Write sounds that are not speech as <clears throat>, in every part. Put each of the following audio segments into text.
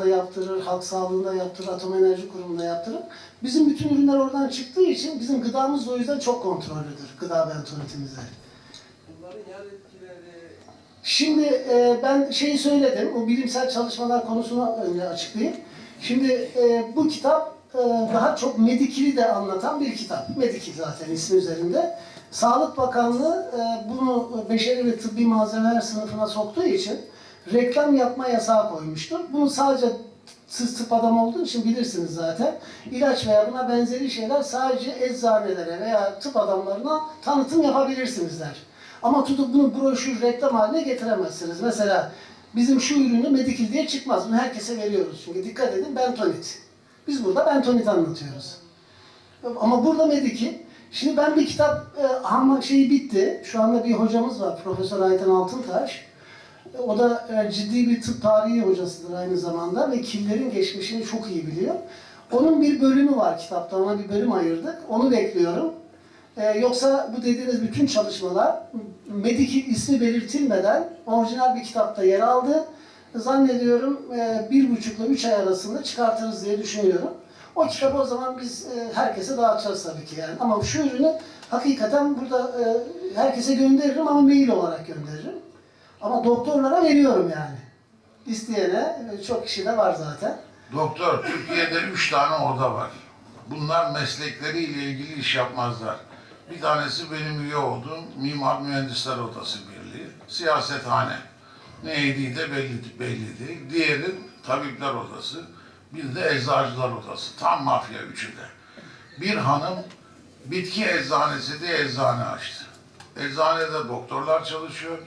SA'da yaptırır, halk sağlığında yaptırır, atom enerji kurumunda yaptırır. Bizim bütün ürünler oradan çıktığı için bizim gıdamız da o yüzden çok kontrollüdür. Gıda bentonitimizde. Bunların yan etkileri Şimdi e, ben şeyi söyledim, o bilimsel çalışmalar konusunu önce açıklayayım. Şimdi e, bu kitap e, daha çok Medikil'i de anlatan bir kitap. Medikil zaten ismi üzerinde. Sağlık Bakanlığı e, bunu beşeri ve tıbbi malzemeler sınıfına soktuğu için reklam yapma yasağı koymuştur. Bunu sadece siz tıp adamı olduğu için bilirsiniz zaten. İlaç veya buna benzeri şeyler sadece eczanelere veya tıp adamlarına tanıtım yapabilirsinizler. Ama tutup bunu broşür, reklam haline getiremezsiniz. Mesela bizim şu ürünü Medikil diye çıkmaz. Bunu herkese veriyoruz. Çünkü dikkat edin bentonit. Biz burada bentonit anlatıyoruz. Ama burada Medikil. Şimdi ben bir kitap e, ama şeyi bitti. Şu anda bir hocamız var. Profesör Ayten Altıntaş. O da e, ciddi bir tıp tarihi hocasıdır aynı zamanda ve killerin geçmişini çok iyi biliyor. Onun bir bölümü var kitapta. Ona bir bölüm ayırdık. Onu bekliyorum. Ee, yoksa bu dediğiniz bütün çalışmalar Medikil ismi belirtilmeden orijinal bir kitapta yer aldı. Zannediyorum e, bir buçukla üç ay arasında çıkartırız diye düşünüyorum. O kitabı o zaman biz e, herkese dağıtacağız tabii ki yani. Ama şu ürünü hakikaten burada e, herkese gönderirim ama mail olarak gönderirim. Ama doktorlara veriyorum yani. İsteyene çok kişi de var zaten. Doktor, Türkiye'de üç tane oda var. Bunlar meslekleriyle ilgili iş yapmazlar. Bir tanesi benim üye olduğum Mimar Mühendisler Odası Birliği, siyasethane. Ne yediği de belli, belli değil. Diğeri Tabipler Odası, bir de Eczacılar Odası. Tam mafya üçü de. Bir hanım bitki eczanesi diye eczane açtı. Eczanede doktorlar çalışıyor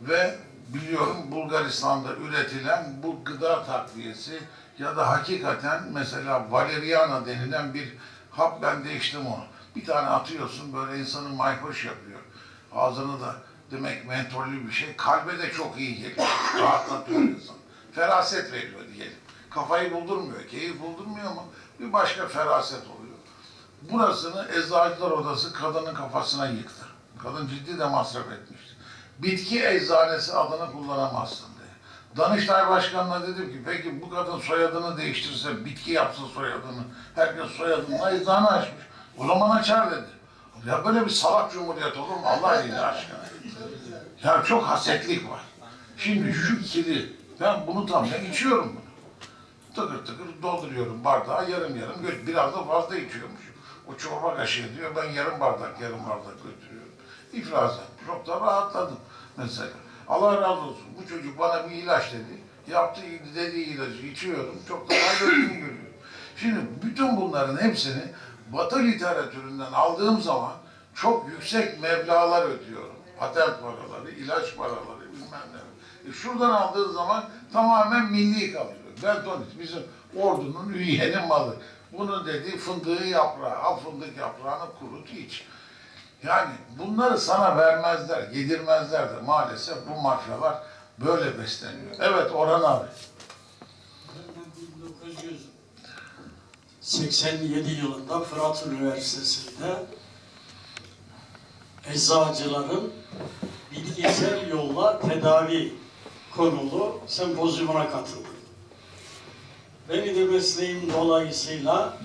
ve biliyorum Bulgaristan'da üretilen bu gıda takviyesi ya da hakikaten mesela valeriana denilen bir hap ben de içtim onu. Bir tane atıyorsun böyle insanı mayhoş yapıyor. Ağzını da demek mentollü bir şey. Kalbe de çok iyi geliyor. Rahatlatıyor insan. Feraset veriyor diyelim. Kafayı buldurmuyor. Keyif buldurmuyor ama bir başka feraset oluyor. Burasını Eczacılar Odası kadının kafasına yıktı. Kadın ciddi de masraf etmişti. Bitki eczanesi adını kullanamazsın diye. Danıştay Başkanı'na dedim ki peki bu kadın soyadını değiştirse, bitki yapsın soyadını. Herkes soyadını eczane açmış. O zaman açar dedi. Ya böyle bir salak cumhuriyet olur mu Allah aşkına? Ya çok hasetlik var. Şimdi şu ikili, ben bunu tam, ben içiyorum bunu. Tıkır tıkır dolduruyorum bardağı yarım yarım, biraz da fazla içiyormuşum. O çorba kaşığı diyor, ben yarım bardak, yarım bardak götürüyorum. İfraz ettim. Çok da rahatladım mesela. Allah razı olsun. Bu çocuk bana bir ilaç dedi. Yaptı dediği ilacı içiyorum. Çok da faydasını <clears throat> görüyorum. Şimdi bütün bunların hepsini Batı literatüründen aldığım zaman çok yüksek meblalar ödüyorum. Patent paraları, ilaç paraları bilmem ne. E şuradan aldığın zaman tamamen milli kalıyor. Bentonit bizim ordunun üyenin malı. Bunun dediği fındığı yaprağı, al fındık yaprağını kurut iç. Yani bunları sana vermezler, yedirmezler de maalesef bu mafyalar böyle besleniyor. Evet Orhan abi. 1987 yılında Fırat Üniversitesi'nde eczacıların bitkisel yolla tedavi konulu sempozyumuna katıldım. Beni de mesleğim dolayısıyla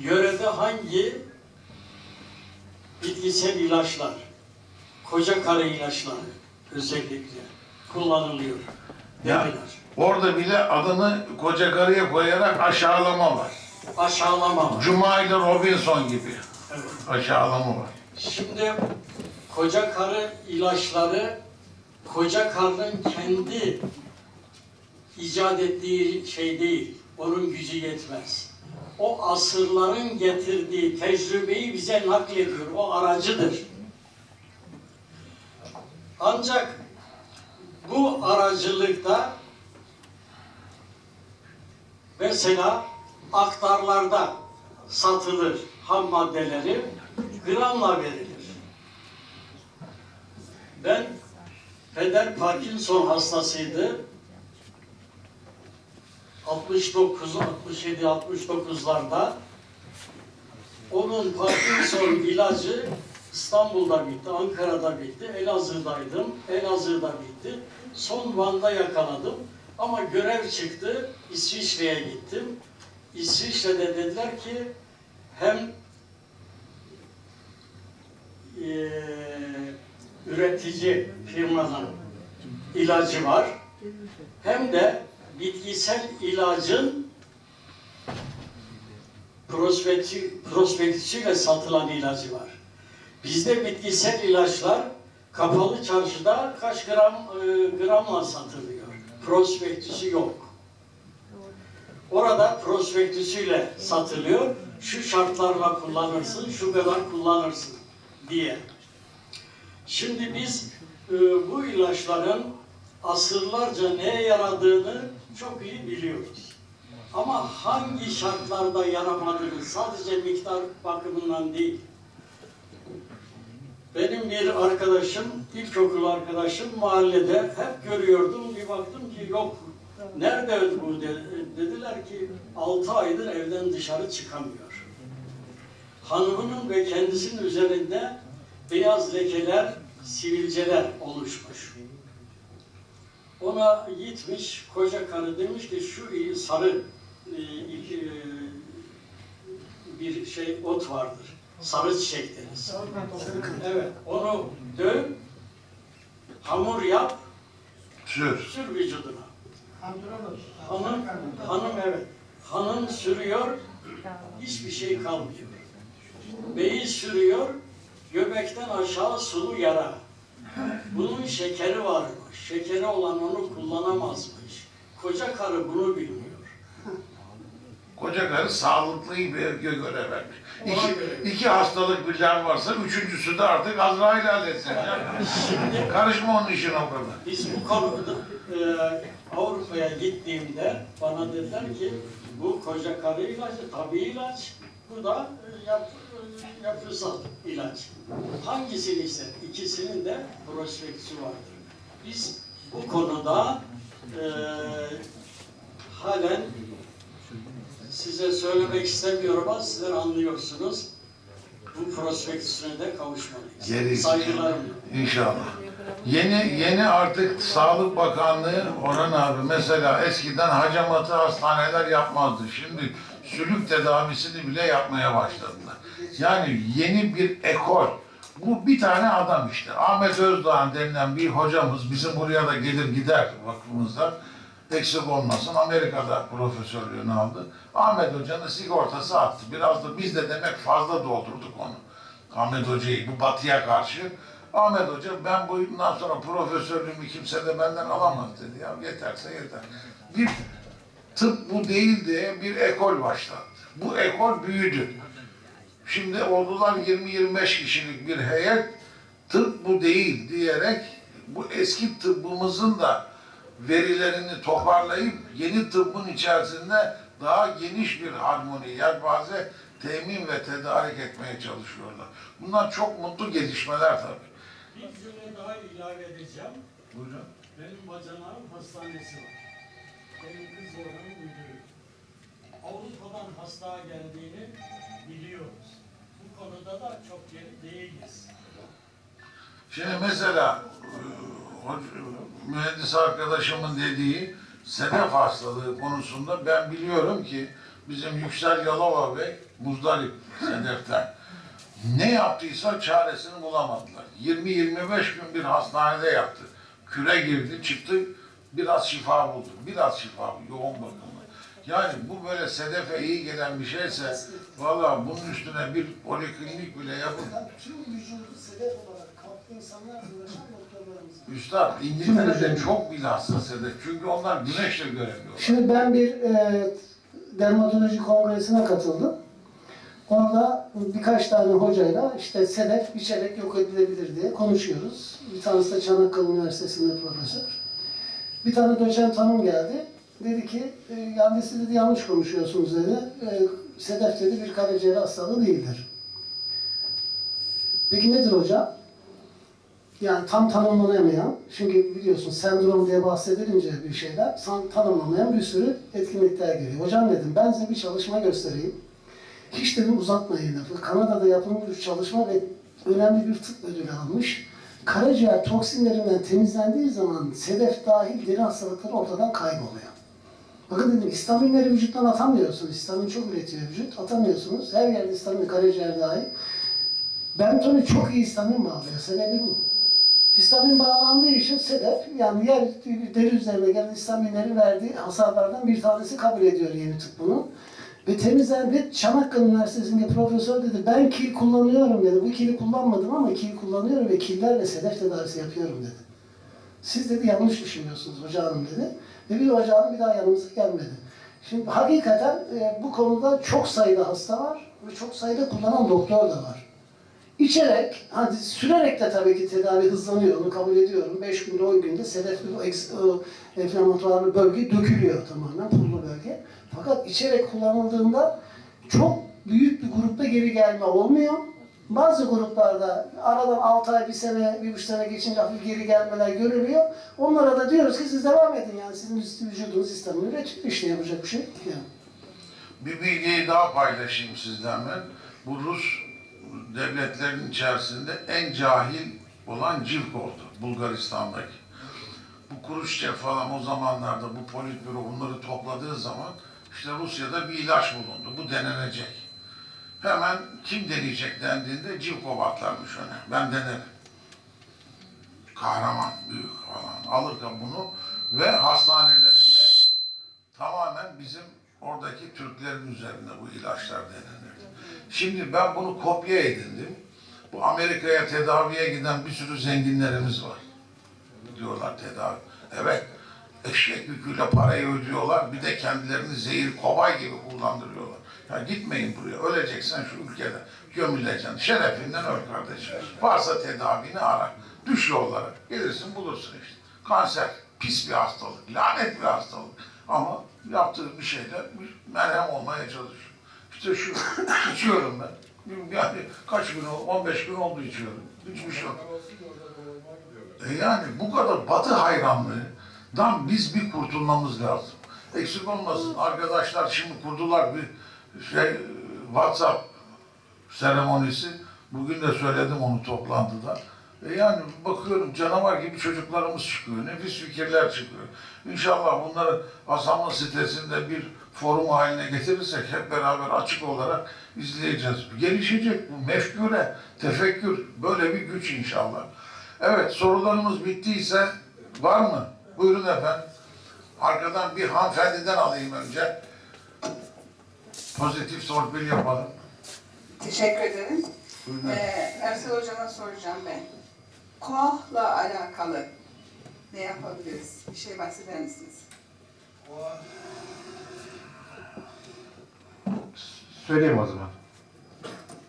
yörede hangi bitkisel ilaçlar, koca karı ilaçları özellikle kullanılıyor Ya, dediler. orada bile adını koca karıya koyarak aşağılama var. Aşağılama var. Cuma ile Robinson gibi Evet. aşağılama var. Şimdi koca karı ilaçları koca karının kendi icat ettiği şey değil. Onun gücü yetmez. O asırların getirdiği tecrübeyi bize naklediyor. O aracıdır. Ancak bu aracılıkta mesela aktarlarda satılır ham maddeleri gramla verilir. Ben peder Parkinson hastasıydı. 69, 67, 69'larda onun Parkinson ilacı İstanbul'da bitti, Ankara'da bitti, Elazığ'daydım. Elazığ'da bitti. Son Van'da yakaladım. Ama görev çıktı. İsviçre'ye gittim. İsviçre'de dediler ki hem eee, üretici firmanın ilacı var hem de bitkisel ilacın prospektü, prospektüsüyle satılan ilacı var. Bizde bitkisel ilaçlar kapalı çarşıda kaç gram e, gramla satılıyor. Prospektüsü yok. Orada prospektüsüyle satılıyor. Şu şartlarla kullanırsın, şu kadar kullanırsın diye. Şimdi biz e, bu ilaçların asırlarca neye yaradığını çok iyi biliyoruz. Ama hangi şartlarda yaramadığını sadece miktar bakımından değil. Benim bir arkadaşım, ilkokul arkadaşım mahallede hep görüyordum. Bir baktım ki yok. Nerede bu de- dediler ki 6 aydır evden dışarı çıkamıyor. Hanımının ve kendisinin üzerinde beyaz lekeler, sivilceler oluşmuş. Ona gitmiş, koca karı demiş ki şu sarı e, e, bir şey ot vardır. Sarı çiçek deriz. Evet, onu döv, hamur yap, Sür. sür vücuduna. Hanım, hanım evet. Hanım sürüyor, hiçbir şey kalmıyor. Beyi sürüyor, göbekten aşağı sulu yara. Bunun şekeri varmış. Şekeri olan onu kullanamazmış. Koca karı bunu bilmiyor. Koca karı sağlıklıyı bir erkeğe göre vermiş. İki, göre. iki hastalık birden varsa üçüncüsü de artık Azrail halletsin. Şimdi Karışma onun işine o kadar. Biz bu konuda e, Avrupa'ya gittiğimde bana dediler ki bu koca karı ilacı tabi ilaç, bu da e, yap, e, yapısal ilaç. Hangisini ister? İkisinin de prospektüsü vardır. Biz bu konuda e, halen size söylemek istemiyorum ama sizler anlıyorsunuz. Bu prospektüsüne de kavuşmalıyız. Saygılarımla. İnşallah. Yeni yeni artık Sağlık Bakanlığı Orhan abi mesela eskiden hacamatı hastaneler yapmazdı. Şimdi sülük tedavisini bile yapmaya başladılar. Yani yeni bir ekol. Bu bir tane adam işte. Ahmet Özdağ denilen bir hocamız bizim buraya da gelir gider vakfımızda. Eksik olmasın Amerika'da profesörlüğünü aldı. Ahmet Hoca'nın sigortası attı. Biraz da biz de demek fazla doldurduk onu. Ahmet Hoca'yı bu batıya karşı. Ahmet Hoca ben bundan sonra profesörlüğümü kimse de benden alamaz dedi. Ya yeterse yeter. Bir tıp bu değil diye bir ekol başlattı. Bu ekol büyüdü. Şimdi oldular 20-25 kişilik bir heyet tıp bu değil diyerek bu eski tıbbımızın da verilerini toparlayıp yeni tıbbın içerisinde daha geniş bir harmoni, yelpaze temin ve tedarik etmeye çalışıyorlar. Bunlar çok mutlu gelişmeler tabii. Bir cümle daha ilave edeceğim. Buyurun. Benim bacanağım hastanesi var. Benim kız oğlanın müdürü. Avrupa'dan hasta geldiğini biliyoruz. Bu konuda da çok geri değiliz. Şimdi mesela e, mühendis arkadaşımın dediği sedef hastalığı konusunda ben biliyorum ki bizim Yüksel Yalova Bey muzdarip sedeften. Ne yaptıysa çaresini bulamadılar. 20-25 gün bir hastanede yattı. Küre girdi, çıktı, biraz şifa buldu. Biraz şifa buldu, yoğun bakımda. Yani bu böyle sedefe iyi gelen bir şeyse, valla bunun üstüne bir poliklinik bile yapın. Tüm vücudu sedef olarak kalklı insanlar uğraşan doktorlarımız. var. Üstad İngiltere'de çok bilhassa sedef. Çünkü onlar güneşle göremiyorlar. Şimdi ben bir e, dermatoloji kongresine katıldım. Orada birkaç tane hocayla işte sedef içerek yok edilebilir diye konuşuyoruz. Bir tanesi de Çanakkale Üniversitesi'nde profesör. Bir tane doçent hanım geldi. Dedi ki, e, yani siz dedi yanlış konuşuyorsunuz dedi. E, sedef dedi bir karaciğer hastalığı değildir. Peki nedir hocam? Yani tam tanımlanamayan, çünkü biliyorsun sendrom diye bahsedilince bir şeyler, tanımlamayan bir sürü etkinlikler geliyor. Hocam dedim, ben size bir çalışma göstereyim. Dedim uzatmayın lafı. Kanada'da yapılmış bir çalışma ve önemli bir tıp ödülü almış. Karaciğer toksinlerinden temizlendiği zaman sedef dahil deri hastalıkları ortadan kayboluyor. Bakın dedim istaminleri vücuttan atamıyorsunuz. İstamin çok üretiyor vücut. Atamıyorsunuz. Her yerde istamin, karaciğer dahil. Bentoni çok iyi istamin bağlıyor. Sebebi bu. Histamin bağlandığı için sedef, yani yer deri üzerine gelen histaminlerin verdiği hasarlardan bir tanesi kabul ediyor yeni tıp bunu. Ve temizlen ve Çanakkale Üniversitesi'nde profesör dedi, ben kil kullanıyorum dedi. Bu kili kullanmadım ama kil kullanıyorum ve killerle sedef tedavisi yapıyorum dedi. Siz dedi yanlış düşünüyorsunuz hocam dedi. Ve bir hocam bir daha yanımıza gelmedi. Şimdi hakikaten e, bu konuda çok sayıda hasta var ve çok sayıda kullanan doktor da var. İçerek, hadi sürerek de tabii ki tedavi hızlanıyor, onu kabul ediyorum. 5 günde, 10 günde sedefli o o enflamatuarlı bölge dökülüyor tamamen, pullu bölge. Fakat içerek kullanıldığında çok büyük bir grupta geri gelme olmuyor. Bazı gruplarda aradan 6 ay, 1 sene, 1,5 sene geçince hafif geri gelmeler görülüyor. Onlara da diyoruz ki siz devam edin yani sizin vücudunuz istemini üretiyor işte yapacak bir şey yok. Bir bilgiyi daha paylaşayım sizlerle. Bu Rus devletlerin içerisinde en cahil olan Civk oldu. Bulgaristan'daki. Bu Kuruşçev falan o zamanlarda bu politbüro bunları topladığı zaman işte Rusya'da bir ilaç bulundu. Bu denenecek. Hemen kim deneyecek dendiğinde Civkov atlarmış öne. Ben denerim. Kahraman, büyük falan. Alırken bunu ve hastanelerinde tamamen bizim oradaki Türklerin üzerinde bu ilaçlar denenirdi. Şimdi ben bunu kopya edindim. Bu Amerika'ya tedaviye giden bir sürü zenginlerimiz var. Diyorlar tedavi. Evet, eşek yüküyle parayı ödüyorlar. Bir de kendilerini zehir kobay gibi kullandırıyorlar. Ya gitmeyin buraya. Öleceksen şu ülkede. Gömüleceksin. Şerefinden öl kardeşim. Varsa tedavini ara. Düş yollara. Gelirsin bulursun işte. Kanser. Pis bir hastalık. Lanet bir hastalık. Ama yaptığı bir şeyde bir merhem olmaya çalışıyor. İşte şu içiyorum ben. Yani kaç gün oldu? 15 gün oldu içiyorum. Hiçbir şey yok. E yani bu kadar batı hayranlığından biz bir kurtulmamız lazım. Eksik olmasın. Arkadaşlar şimdi kurdular bir şey WhatsApp seremonisi. Bugün de söyledim onu toplantıda. E yani bakıyorum canavar gibi çocuklarımız çıkıyor. Nefis fikirler çıkıyor. İnşallah bunları Asamın sitesinde bir forum haline getirirsek hep beraber açık olarak izleyeceğiz. Gelişecek bu mefkure, tefekkür böyle bir güç inşallah. Evet sorularımız bittiyse var mı? Buyurun efendim. Arkadan bir hanımefendiden alayım önce. Pozitif torpil yapalım. Teşekkür ederim. Buyurun. Ee, Ersel Hocam'a soracağım ben. KOAH'la alakalı ne yapabiliriz? Bir şey bahseder misiniz? Söyleyeyim o zaman.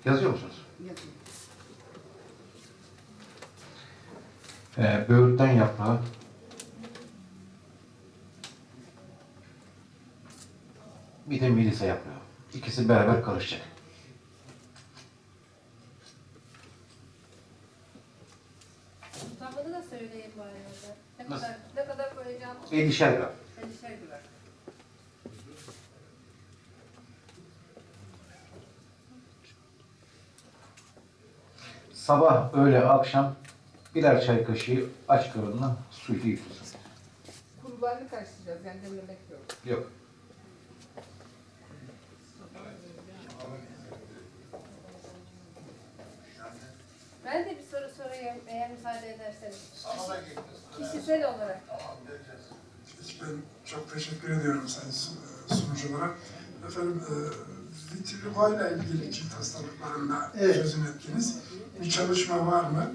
Yazıyor musunuz? Ee, böğürtlen yaprağı, bir de melisa yaprağı. İkisi beraber karışacak. Tutamını da söyleyin bari orada. Ne Nasıl? kadar, ne kadar koyacağım? 50'şer gram. Gibi. Sabah, öğle, akşam birer çay kaşığı aç karnına suyla yutulsun. Kurbanı karıştıracağız yani demlemek yok. Yok. Ben de bir soru sorayım eğer müsaade ederseniz. Da. Kişisel olarak. Ben çok teşekkür ediyorum sayın sun- sunuculara. Efendim, e, vitiligo ile ilgili cilt hastalıklarında Evet. sözünü ettiniz. Bir çalışma var mı?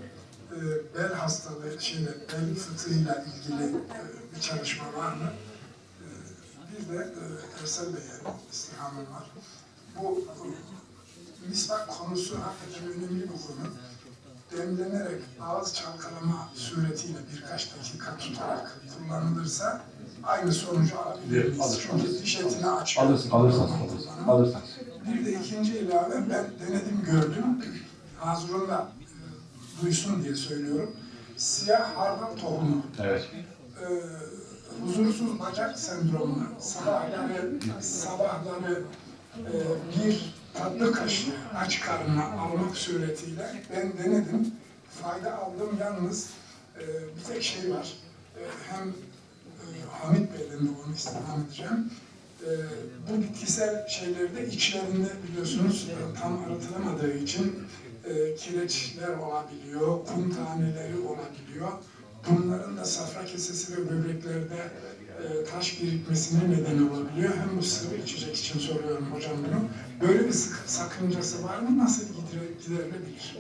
E, bel hastalığı, şeyle, bel fıtığıyla ilgili e, bir çalışma var mı? E, bir de e, Ersel Bey'e istirhamım var. Bu e, misvak konusu hakikaten önemli bir konu demlenerek ağız çalkalama suretiyle birkaç dakika tutarak kullanılırsa aynı sonucu alabiliriz. Çünkü diş etini açıyor. Alırsın, alırsınız. Alırsanız. Bir de ikinci ilave ben denedim gördüm. Hazırın da e, duysun diye söylüyorum. Siyah hardal tohumu. Evet. E, huzursuz bacak sendromunu sabahları sabahları e, bir tatlı kaşığı aç karnına almak suretiyle ben denedim. Fayda aldım yalnız e, bir tek şey var. E, hem Hamit Bey'den de onu istirham edeceğim. E, bu bitkisel şeylerde içlerinde biliyorsunuz e, tam arıtılamadığı için e, kireçler olabiliyor, kum taneleri olabiliyor. Bunların da safra kesesi ve böbreklerde e, taş birikmesine neden olabiliyor. Hem bu sıvı içecek için soruyorum hocam bunu. Böyle bir sakıncası var mı? Nasıl giderilebilir?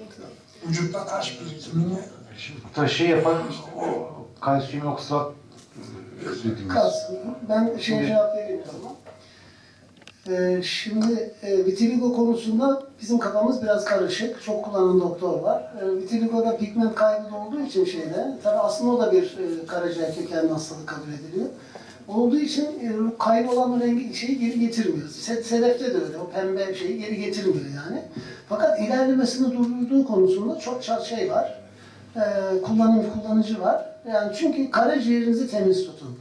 Vücutta taş birikimini Şimdi taşı yapan o kalsiyum dediğimiz. Kalsın. Ben Şimdi- cevap vereyim o zaman. Ee, şimdi e, vitiligo konusunda bizim kafamız biraz karışık. Çok kullanan doktor var. E, vitiligo'da pigment kaybı olduğu için şeyde, tabii aslında o da bir e, karaciğer kökenli hastalık kabul ediliyor. Olduğu için e, kaybolan rengi şeyi geri getirmiyor. Se- Sedefte de öyle. O pembe şeyi geri getirmiyor yani. Fakat ilerlemesini durdurduğu konusunda çok şey var. E, kullanım kullanıcı var. Yani çünkü karaciğerinizi temiz tutun.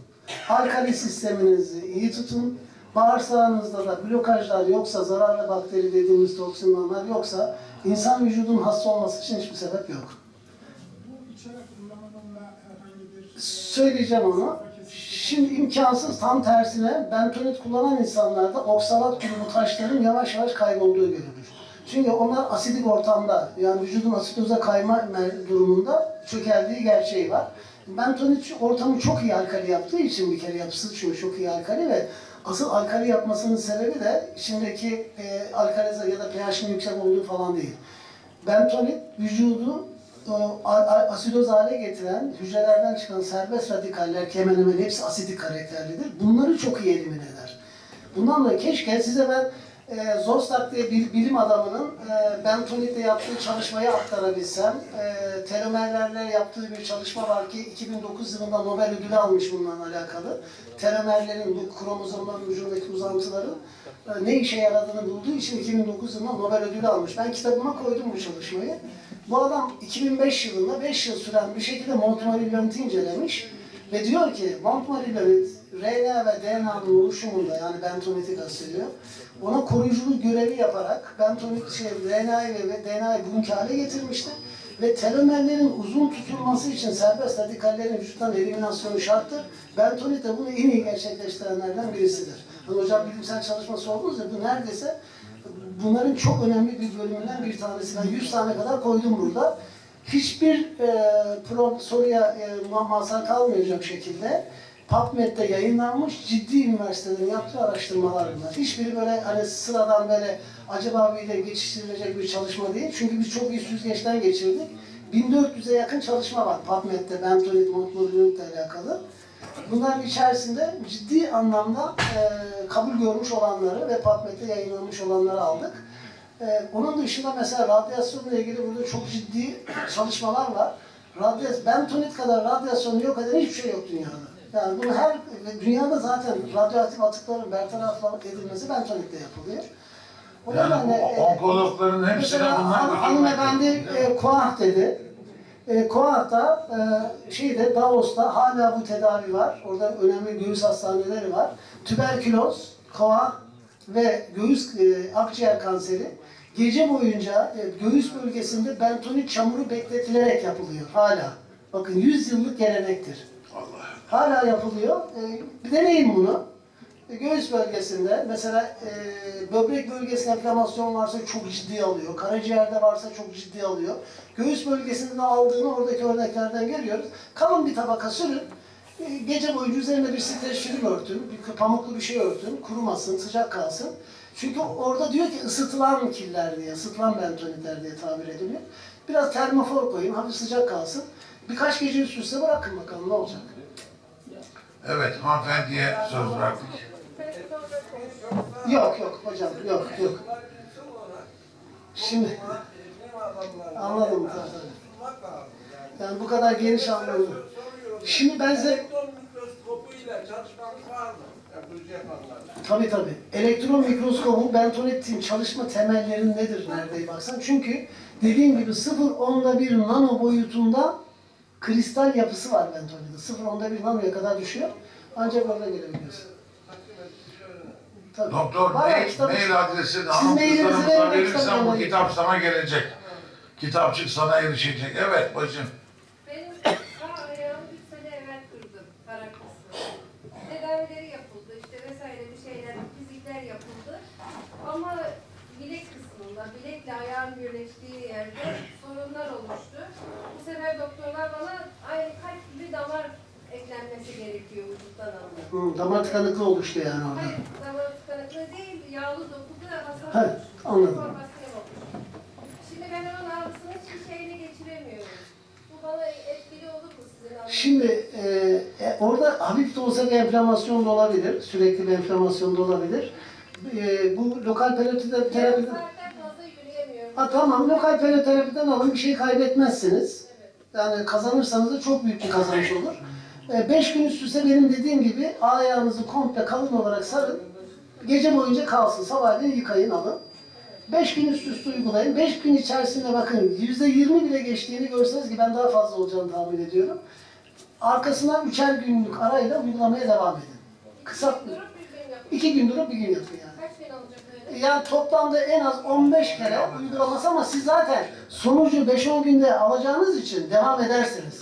Alkali sisteminizi iyi tutun. Bağırsağınızda da blokajlar yoksa, zararlı bakteri dediğimiz toksinler yoksa insan vücudunun hasta olması için hiçbir sebep yok. Söyleyeceğim onu. Şimdi imkansız tam tersine bentonit kullanan insanlarda oksalat grubu taşların yavaş yavaş kaybolduğu görülür. Çünkü onlar asidik ortamda yani vücudun asitoza kayma durumunda çökeldiği gerçeği var. Bentonit ortamı çok iyi alkali yaptığı için bir kere yapısı çünkü çok iyi alkali ve asıl alkali yapmasının sebebi de içindeki e, alkalize ya da pH'in yüksek olduğu falan değil. Bentonit vücudu e, a- a- asidoz hale getiren hücrelerden çıkan serbest radikaller ki hemen hemen hepsi asidik karakterlidir. Bunları çok iyi elimine eder. Bundan dolayı keşke size ben e, Zostak diye bir bilim adamının e, bentonitle yaptığı çalışmayı aktarabilsem. E, telomerlerle yaptığı bir çalışma var ki 2009 yılında Nobel ödülü almış bununla alakalı. Telomerlerin bu kromozomların ucundaki uzantıların e, ne işe yaradığını bulduğu için 2009 yılında Nobel ödülü almış. Ben kitabıma koydum bu çalışmayı. Bu adam 2005 yılında 5 yıl süren bir şekilde Montmorillon'u incelemiş ve diyor ki Montmorillon RNA ve DNA'nın oluşumunda yani bentoniti kastediyor. Ona koruyuculuk görevi yaparak bentonit şey, RNA'yı ve DNA'yı bunki hale getirmiştir. Ve telomerlerin uzun tutulması için serbest radikallerin vücuttan eliminasyonu şarttır. Bentonit de bunu en iyi gerçekleştirenlerden birisidir. Hani hocam bilimsel çalışması oldunuz ya bu neredeyse bunların çok önemli bir bölümünden bir tanesi. Ben 100 tane kadar koydum burada. Hiçbir e, soruya e, ma- mazhar kalmayacak şekilde PubMed'de yayınlanmış ciddi üniversitelerin yaptığı araştırmalar bunlar. Hiçbiri böyle hani sıradan böyle acaba bir de geçiştirilecek bir çalışma değil. Çünkü biz çok iyi süzgeçten geçirdik. 1400'e yakın çalışma var PubMed'de bentonit, montmorillonit'le alakalı. Bunların içerisinde ciddi anlamda e, kabul görmüş olanları ve PubMed'de yayınlanmış olanları aldık. E, onun dışında mesela radyasyonla ilgili burada çok ciddi çalışmalar var. Radyas, bentonit kadar radyasyonu yok eden hiçbir şey yok dünyada. Yani bunu her, dünyada zaten radyoaktif atıkların bertaraf edilmesi bentonitle yapılıyor. O Yani nedenle, e, onkologların hepsine Mesela bunlar han- hanımefendi e, koah dedi. E, Koah'ta e, şeyde Davos'ta hala bu tedavi var. Orada önemli göğüs hastaneleri var. Tüberküloz, koah ve göğüs e, akciğer kanseri gece boyunca e, göğüs bölgesinde bentonit çamuru bekletilerek yapılıyor hala. Bakın 100 yıllık gelenektir. Hala yapılıyor. E, bir deneyin bunu. E, Göğüs bölgesinde mesela e, böbrek bölgesinde enflamasyon varsa çok ciddi alıyor. Karaciğerde varsa çok ciddi alıyor. Göğüs bölgesinde de aldığını oradaki örneklerden görüyoruz. Kalın bir tabaka sürün. E, gece boyunca üzerine bir streç film örtün. Bir pamuklu bir şey örtün. Kurumasın, sıcak kalsın. Çünkü orada diyor ki ısıtılan killer diye, ısıtılan bentonitler diye tabir ediliyor. Biraz termofor koyun, hafif sıcak kalsın. Birkaç gece üst üste bırakın bakalım ne olacak. Evet, hanımefendiye söz verdik. Yok yok hocam yok yok. Şimdi Anladım, yani. bu kadar geniş anlamda. Şimdi ben size tabii tabii elektron mikroskobu bentonit'in çalışma temelleri nedir nerede baksan. Çünkü dediğim gibi 0.10'da bir nano boyutunda kristal yapısı var Bentonik'te. Sıfır onda bir namluya kadar düşüyor. Ancak orada görebiliyorsun. Tabii. Doktor mail, kitabı- mail adresini Siz mailinizi verin, anlatırsanız bu kitabı- kitap sana gelecek. Kitapçık sana erişecek. Evet bacım. Benim sağ ayağım kırdım para kısmı. Tedavileri yapıldı işte vesaire bir şeyler, fizikler yapıldı. Ama bilek kısmında, bilekle ayağın birleşti. Hı, damar tıkanıklığı oluştu yani orada. Hayır, damar tıkanıklığı değil, yağlı dokuda Ha, hasar anladım. formasyon olmuş. Şimdi ben onun ağrısını hiçbir şeyle geçiremiyorum. Bu bana etkili olur mu sizin ağrınız? Şimdi e, e, orada hafif de olsa bir enflamasyon da olabilir. Sürekli bir enflamasyon da olabilir. E, bu lokal periyotide Yarım terapide... saatten fazla yürüyemiyorum. Ha, tamam lokal perioterapiden alın bir şey kaybetmezsiniz. Yani kazanırsanız da çok büyük bir kazanç olur. <laughs> 5 gün üst üste benim dediğim gibi ayağınızı komple kalın olarak sarın. Gece boyunca kalsın. Sabahleyin yıkayın alın. 5 gün üst üste uygulayın. 5 gün içerisinde bakın %20 bile geçtiğini görseniz ki ben daha fazla olacağını tahmin ediyorum. Arkasından üçer günlük arayla uygulamaya devam edin. Kısa, bir gün yap. 2 gün durup bir gün yapın yani. Öyle? Yani toplamda en az 15 kere uygulaması ama siz zaten sonucu 5-10 günde alacağınız için devam edersiniz.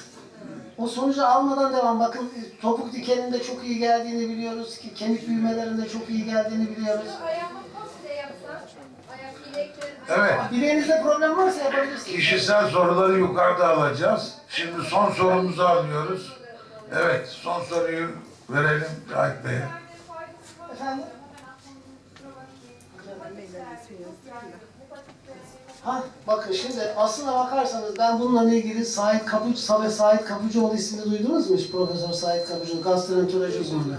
O sonucu almadan devam. Bakın topuk dikeninde çok iyi geldiğini biliyoruz ki kemik büyümelerinde çok iyi geldiğini biliyoruz. Şu ayağıma komple yapsam, ayak bilekler, Evet. Bileğinizde problem varsa yapabilirsiniz. Kişisel soruları yukarıda alacağız. Şimdi son sorumuzu alıyoruz. Evet, son soruyu verelim Cahit Bey'e. Efendim? Ha bakın şimdi aslına bakarsanız ben bununla ilgili Sait Kapuç, Sabe Sait Kapucuoğlu ismini duydunuz mu hiç? Profesör Sait Kapucuoğlu, gastroenteroloji uzmanı.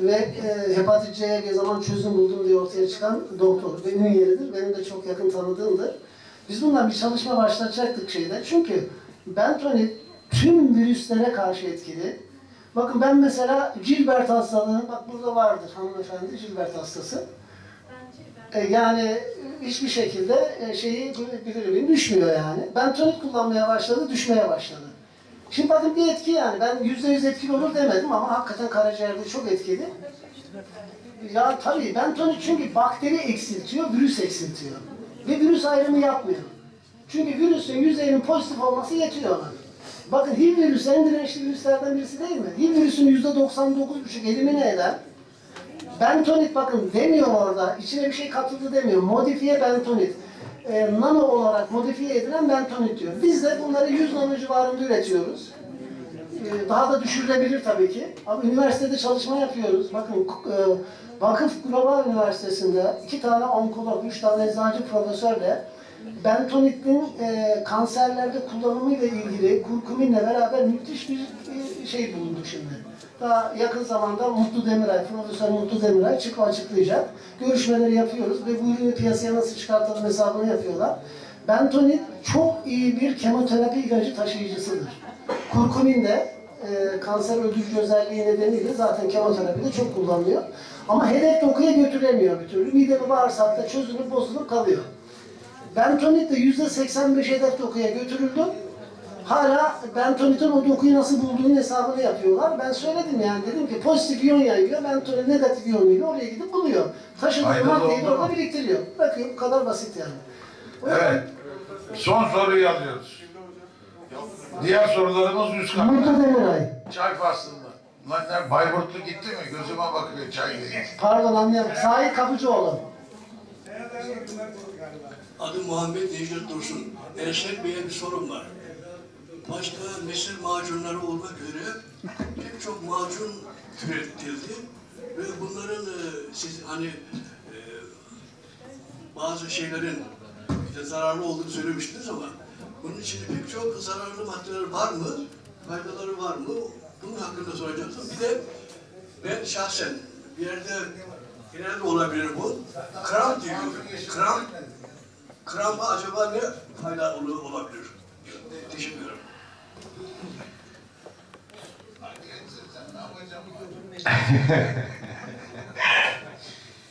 Ve e, hepatit C'ye zaman çözüm buldum diye ortaya çıkan doktor. Benim yeridir, benim de çok yakın tanıdığımdır. Biz bundan bir çalışma başlatacaktık şeyde. Çünkü bentonit tüm virüslere karşı etkili. Bakın ben mesela Gilbert hastalığı, bak burada vardır hanımefendi Gilbert hastası. E, yani hiçbir şekilde e, şeyi bilirimin düşmüyor yani. Ben tonik kullanmaya başladı, düşmeye başladı. Şimdi bakın bir etki yani. Ben yüzde yüz etkili olur demedim ama hakikaten karaciğerde çok etkili. Ya tabii ben tonik çünkü bakteri eksiltiyor, virüs eksiltiyor. Ve virüs ayrımı yapmıyor. Çünkü virüsün yüzeyinin pozitif olması yetiyor ona. Bakın HIV virüsü en dirençli virüslerden birisi değil mi? HIV virüsünü yüzde 99,5 elimine eden Bentonit bakın demiyor orada. İçine bir şey katıldı demiyor. Modifiye bentonit. Ee, nano olarak modifiye edilen bentonit diyor. Biz de bunları 100 nano civarında üretiyoruz. Ee, daha da düşürülebilir tabii ki. Ama üniversitede çalışma yapıyoruz. Bakın e, Vakıf Global Üniversitesi'nde iki tane onkolog, üç tane eczacı profesörle bentonitin e, kanserlerde kullanımıyla ilgili kurkuminle beraber müthiş bir e, şey bulunduk şimdi. Daha yakın zamanda Mutlu Demiray, Profesör Mutlu Demiray çıkıp açıklayacak. Görüşmeleri yapıyoruz ve bu ürünü piyasaya nasıl çıkartalım hesabını yapıyorlar. Bentonit çok iyi bir kemoterapi ilacı taşıyıcısıdır. Kurkumin de e, kanser öldürücü özelliği nedeniyle zaten kemoterapide çok kullanılıyor. Ama hedef dokuya götüremiyor bir türlü. Mide ve bağırsakta çözülüp bozulup kalıyor. Bentonit de %85 hedef dokuya götürüldü. Hala bentonitin o dokuyu nasıl bulduğunun hesabını yapıyorlar. Ben söyledim yani dedim ki pozitif iyon yayıyor, bentonit negatif iyonuyla oraya gidip buluyor. Taşıdığı maddeyi de orada biriktiriyor. Bırakıyor, bu kadar basit yani. O Evet, son soruyu alıyoruz. Diğer sorularımız üst katta. Mutlu Demiray. Çay faslında. Lan ne, Bayburtlu gitti mi? Gözüme bakıyor çay diye. Pardon anlayamadım. Sait Kapıcıoğlu. Adım Muhammed Necdet Dursun. Erşen Bey'e bir sorum var. Başta mesir macunları olmak üzere pek çok macun türetildi. Ve bunların e, siz hani e, bazı şeylerin işte zararlı olduğunu söylemiştiniz ama bunun içinde pek çok zararlı maddeler var mı? Faydaları var mı? Bunun hakkında soracaktım. Bir de ben şahsen bir yerde genelde olabilir bu. Kramp diyor. Kramp Krampa acaba ne fayda ol- olabilir? Teşekkür ederim.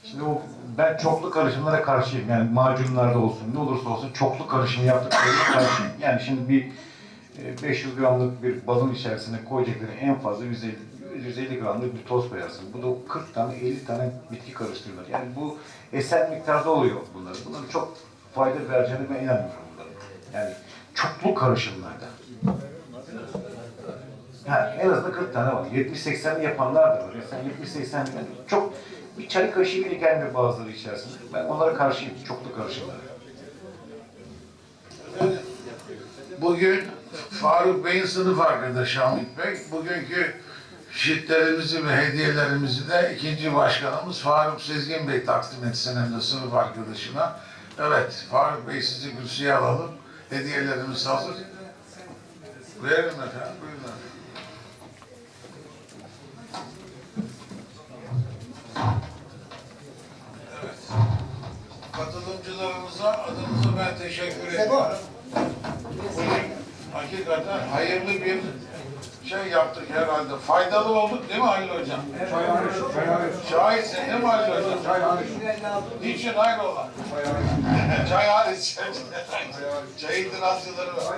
Şimdi o ben çoklu karışımlara karşıyım. Yani macunlarda olsun, ne olursa olsun çoklu karışım yaptıklarına karşıyım. Yani şimdi bir e, 500 gramlık bir balın içerisine koyacakları en fazla 150, 150 gramlık bir toz koyarsın. Bu da 40 tane, 50 tane bitki karıştırılır. Yani bu eser miktarda oluyor bunların. Bunların çok fayda vereceğine ben inanmıyorum bunların. Yani çoklu karışımlarda. Yani en azından 40 tane var. 70-80 yapanlar da var. Mesela 70-80 yani çok bir çay kaşığı bile gelmiyor bazıları içerisinde. Ben onlara karşıyım, çoklu karışımlara. Bugün Faruk Bey'in sınıf arkadaşı Hamit Bey. Bugünkü şitlerimizi ve hediyelerimizi de ikinci başkanımız Faruk Sezgin Bey takdim etsin hem de sınıf arkadaşına. Evet, Faruk Bey sizi kürsüye alalım. Hediyelerimiz hazır. Verin efendim, buyurun Katılımcılarımıza adınıza ben teşekkür ediyorum. Bugün hakikaten hayırlı bir şey yaptık herhalde. Faydalı olduk değil mi Halil Hocam? Çay hariç. Çay hariç. Şahitsin değil mi Halil Hocam? Çay hariç. Niçin hayrola? Çay hariç. <laughs> Çay itirazcıları var.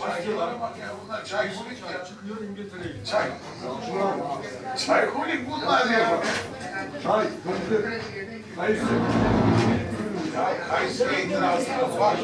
Çaycılara bak ya bunlar çay kulik ya. Çıkıyor İngiltere'ye. Çay. Çay kulik bunlar ya. Çay. Kayseri itirazı var.